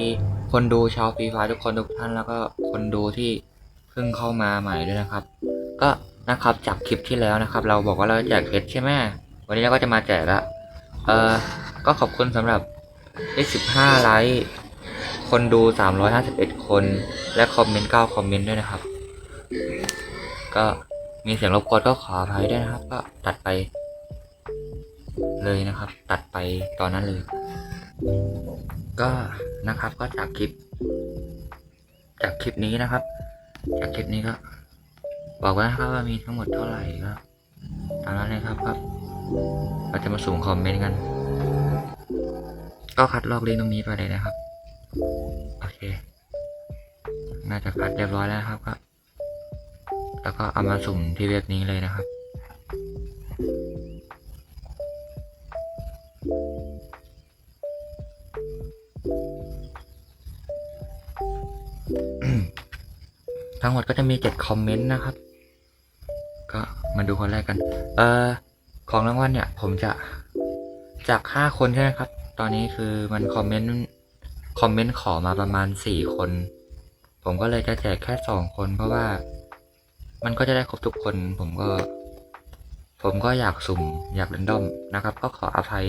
ดีคนดูชาวฟรีไฟทุกคนทุกท่านแล้วก็คนดูที่เพิ่งเข้ามาใหม่ด้วยนะครับ ก็นะครับจากคลิปที่แล้วนะครับ เราบอกว่าเราแจกเพชรใช่ไหมวันนี้เราก็จะมาแจกละเออก็ขอบคุณสำหรับ25ไลค์คนดู 351 คน และคอมเมนต์9คอมเมนต์ด้วยนะครับ ก็มีเสียงรบกวนก็ขออภัยด้วยนะครับ ก็ตัดไป เลยนะครับ ตัดไปตอนนั้นเลย ก็นะครับก็จากคลิป จากคลิปนี้นะครับ จากคลิปนี้ก็ บอกไว้นะครับว่ามีทั้งหมดเท่าไหร่ก็ตามนั้นเลยครับครับเราจะมาสุ่มคอมเมนต์กัน ก็คัดลอกลิงก์ตรงนี้ไปเลยนะครับ โอเค น่าจะคัดเรียบร้อยแล้วครับก็แล้วก็เอามาสุ่มที่เว็บนี้เลยนะครับ ทั้งหมดก็จะมีเจ็ดคอมเมนต์นะครับ ก็มาดูคนแรกกัน เอ่อ ของรางวัลเนี่ย ผมจะจากห้าคนใช่ไหมครับ ตอนนี้คือมันคอมเมนต์คอมเมนต์ขอมาประมาณสี่คน ผมก็เลยจะแจกแค่สองคน เพราะว่ามันก็จะได้ครบทุกคน ผมก็ ผมก็อยากสุ่มอยากเรนดอมนะครับ ก็ขออภัย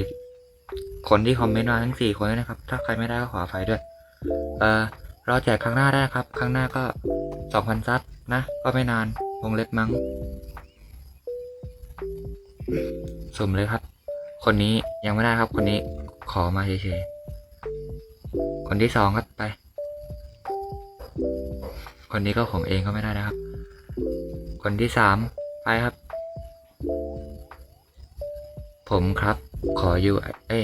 คนที่คอมเมนต์มาทั้งสี่คนนะครับ ถ้าใครไม่ได้ก็ขออภัยด้วย เอ่อรอแจกครั้งหน้าได้นะครับ ครั้งหน้าก็ สองพันซับนะ ก็ไม่นาน วงเล็บมั้งสุ่มเลยครับ คนนี้ยังไม่ได้ครับ คนนี้ขอมาเฉยๆ คนที่สองครับไป คนนี้ก็ผมเองก็ไม่ได้นะครับ คนที่สามไปครับ ผมครับ ขอ U เอ้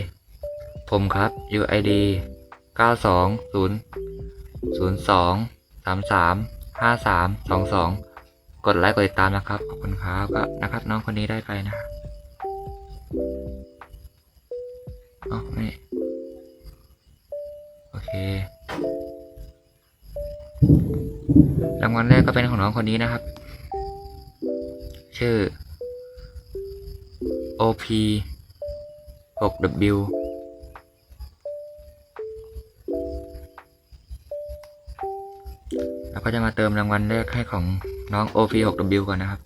ผมครับ UID เก้าสองศู นย์ศูนย์สองสามสามห้าสามสองสองกดไลค์กดติดตามนะครับ ขอบคุณครับก็นะครับ น้องคนนี้ได้ไปนะครับอ๋อนี่โอเครางวัลแรกก็เป็นของน้องคนนี้นะครับ ชื่อ OP 6W แล้วก็จะมาเติมรางวัลแรกให้ของน้อง OP 6W ก่อนนะครับ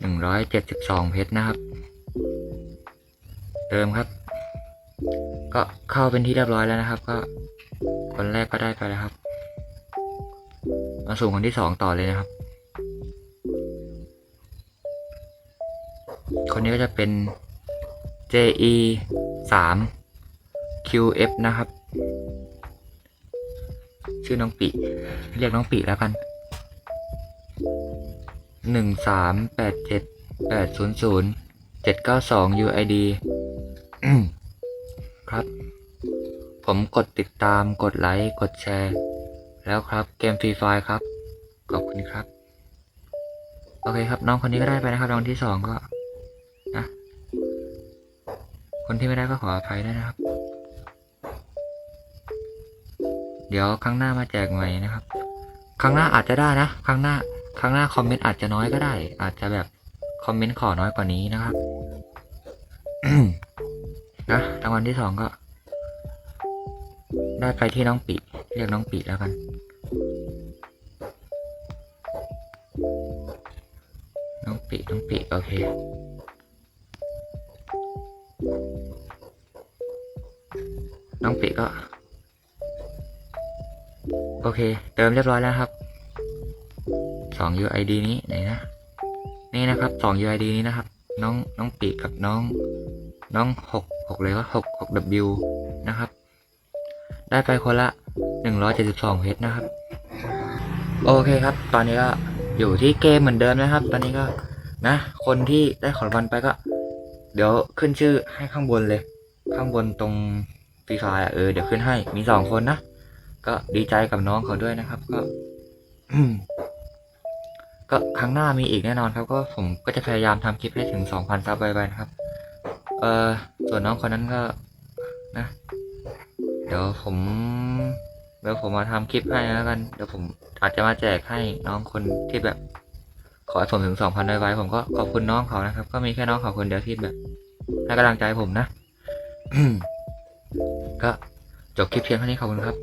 หนึ่งร้อยเจ็ดสิบสองเพชรนะครับ เติมครับ ก็เข้าเป็นที่เรียบร้อยแล้วนะครับ ก็คนแรกก็ได้ไปแล้วครับ มาสู่คนที่สองต่อเลยนะครับ คนนี้ก็จะเป็น JE 3 QF นะครับ ชื่อน้องปีเรียกน้องปีแล้วกันหนึ่งสามแปดเจ็ดแปดศูนย์ศูนย์เจ็ดเก้าสอง UID ครับ ผมกดติดตามกดไลค์กดแชร์ แล้วครับเกมฟรีไฟครับ ขอบคุณครับ โอเคครับ น้องคนนี้ก็ได้ไปนะครับรางที่สองก็ คนที่ไม่ได้ก็ขออภัยด้วยนะครับ เดี๋ยวครั้งหน้ามาแจกใหม่นะครับ ครั้งหน้าอาจจะได้นะ ครั้งหน้า ครั้งหน้าคอมเมนต์อาจจะน้อยก็ได้ อาจจะแบบคอมเมนต์ขอน้อยกว่านี้นะครับนะรางวัลที่สองก็ ได้ไปที่น้องปีเรียกน้องปีแล้วกันน้องปีน้องปีโอเค น้องปีก็ โอเค เติมเรียบร้อยแล้วครับสอง UID นี้ไหนนะ นี่นะครับสอง UID นี้นะครับ น้องน้องปีกับน้อง น้องหกหกเลยว่าหกหก W นะครับ ได้ไปคนละหนึ่งร้อยเจ็ดสิบสองเพชรนะครับ โอเคครับ ตอนนี้ก็อยู่ที่เกมเหมือนเดิมนะครับ ตอนนี้ก็นะ คนที่ได้ของรางวัลไปก็ เดี๋ยวขึ้นชื่อให้ข้างบนเลย ข้างบนตรง พี่ชายอะเออเดี๋ยวขึ้นให้ มีสองคนนะ ก็ดีใจกับน้องเขาด้วยนะครับ ก็ก็ครั้งหน้ามีอีกแน่นอนครับ ก็ผมก็จะพยายามทำคลิปให้ถึงสองพันซับไวๆนะครับ เออส่วนน้องคนนั้นก็นะ เดี๋ยวผมเดี๋ยวผมมาทำคลิปให้แล้วกัน เดี๋ยวผมอาจจะมาแจกให้น้องคนที่แบบ ขอให้ผมถึงสองพันไวไวผมก็ขอบคุณน้องเขานะครับ ก็มีแค่น้องเขาคนเดียวที่แบบให้กำลังใจผมนะ ก็จบคลิปเพียงเท่านี้ขอบคุณครับ